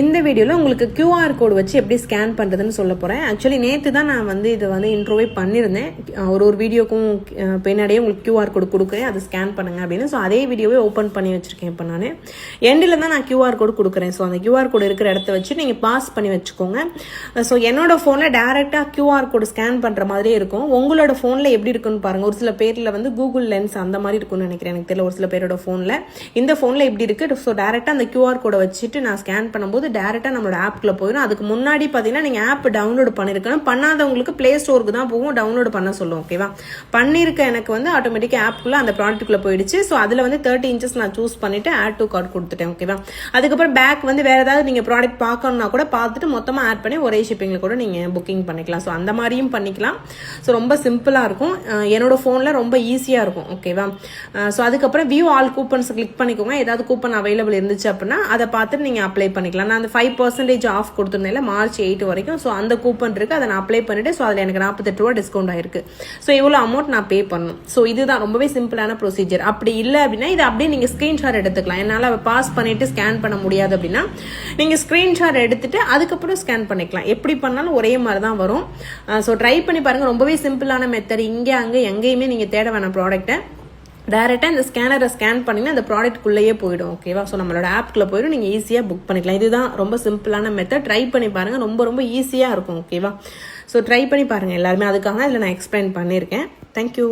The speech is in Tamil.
இந்த வீடியோவில் உங்களுக்கு கியூஆர் கோடு வச்சு எப்படி ஸ்கேன் பண்ணுறதுன்னு சொல்ல போகிறேன் ஆக்சுவலி நேற்று தான் நான் வந்து இதை வந்து இன்ட்ரோவே பண்ணியிருந்தேன் ஒரு ஒரு வீடியோக்கும் பின்னாடியே உங்களுக்கு கியூஆர் கோடு கொடுக்குறேன். அதை ஸ்கேன் பண்ணுங்க அப்படின்னு. ஸோ அதே வீடியோவே ஓப்பன் பண்ணி வச்சுருக்கேன் இப்போ நான். எண்டில் தான் நான் கியூஆர் கோடு கொடுக்குறேன். ஸோ அந்த கியூஆர் கோடு இருக்கிற இடத்த வச்சு நீங்கள் பாஸ் பண்ணி வச்சுக்கோங்க. ஸோ என்னோட ஃபோனில் டேரெக்டாக கியூஆர் கோடு ஸ்கேன் பண்ணுற மாதிரியே இருக்கும். உங்களோட ஃபோனில் எப்படி இருக்குன்னு பாருங்கள் ஒரு சில பேரில் வந்து கூகுள் லென்ஸ் அந்த மாதிரி இருக்கும்னு நினைக்கிறேன். எனக்கு தெரியல ஒரு சில பேரோட ஃபோனில் இந்த ஃபோனில் எப்படி இருக்குது ஸோ டேரெக்டாக அந்த கியூஆர் கோடை வச்சுட்டு நான் ஸ்கேன் பண்ணும்போது டேரெக்டாக நம்மளோட ஆப்குள்ளே போயிடும் அதுக்கு முன்னாடி பார்த்தீங்கன்னா நீங்கள் ஆப் டவுன்லோட் பண்ணியிருக்கணும் பண்ணாதவங்களுக்கு ப்ளே ஸ்டோருக்கு தான் போகும். டவுன்லோட் பண்ண சொல்லும் ஓகேவா பண்ணியிருக்க எனக்கு வந்து ஆட்டோமேட்டிக்காக ஆப்குள்ளே அந்த ப்ராடக்ட்டுக்குள்ளே போயிடுச்சு. ஸோ அதில் வந்து தேர்ட்டி இன்ச்சஸ் நான் சூஸ் பண்ணிவிட்டு ஆட் டு கார்டு கொடுத்துட்டேன் ஓகேவா அதுக்கப்புறம் பேக் வந்து வேறு ஏதாவது நீங்கள் ப்ராடக்ட் பார்க்கணுன்னா கூட பார்த்துட்டு மொத்தமாக ஆட் பண்ணி ஒரே ஷிப்பிங்கில் கூட நீங்கள் புக்கிங் பண்ணிக்கலாம். ஸோ அந்த மாதிரியும் பண்ணிக்கலாம். ஸோ ரொம்ப சிம்பிளாக இருக்கும். என்னோட ஃபோனில் ரொம்ப ஈஸியாக இருக்கும் ஓகேவா ஸோ அதுக்கப்புறம் வியூ ஆல் கூப்பன்ஸ் கிளிக் பண்ணிக்கோங்க. ஏதாவது கூப்பன் அவைலபிள் இருந்துச்சு அப்படின்னா அதை பார்த்துட்டு நீங்கள் அப்ளை பண்ணிக்கலாம். நான் அந்த ஃபைவ் பர்சன்டேஜ் ஆஃப் கொடுத்துருந்தேன் மார்ச் எயிட் வரைக்கும். ஸோ அந்த கூப்பன் இருக்குது அதை நான் அப்ளை பண்ணிவிட்டு ஸோ அதில் எனக்கு நாற்பத்தெட்டு ரூபா டிஸ்கவுண்ட் ஆயிருக்கு. ஸோ இவ்வளோ அமௌண்ட் நான் பே பண்ணணும். ஸோ இதுதான் ரொம்பவே சிம்பிளான ப்ரொசீஜர் அப்படி இல்லை அப்படின்னா இதை அப்படியே நீங்கள் ஸ்க்ரீன்ஷாட் எடுத்துக்கலாம். என்னால் பாஸ் பண்ணிவிட்டு ஸ்கேன் பண்ண முடியாது அப்படின்னா நீங்கள் ஸ்க்ரீன்ஷாட் எடுத்துட்டு அதுக்கப்புறம் ஸ்கேன் பண்ணிக்கலாம். எப்படி பண்ணாலும் ஒரே மாதிரி தான் வரும் uh, ஸோ ட்ரை பண்ணி பாருங்கள் ரொம்பவே சிம்பிளான மெத்தட் இங்கே அங்கே எங்கேயுமே நீங்கள் தேட வேணாம் ப்ராடக்ட்டை டேரெக்டாக இந்த ஸ்கேனரை ஸ்கேன் பண்ணிங்கன்னா அந்த ப்ராடக்ட்குள்ளேயே போயிடும் ஓகேவா ஸோ நம்மளோட ஆப்குள்ளே போயிடும் நீங்கள் ஈஸியாக புக் பண்ணிக்கலாம். இதுதான் ரொம்ப சிம்பிளான மெத்தட் ட்ரை பண்ணி பாருங்கள் ரொம்ப ரொம்ப ஈஸியாக இருக்கும் ஓகேவா ஸோ ட்ரை பண்ணி பாருங்கள் எல்லாருமே. அதுக்காக இதில் நான் எக்ஸ்பிளைன் பண்ணியிருக்கேன். தேங்க்யூ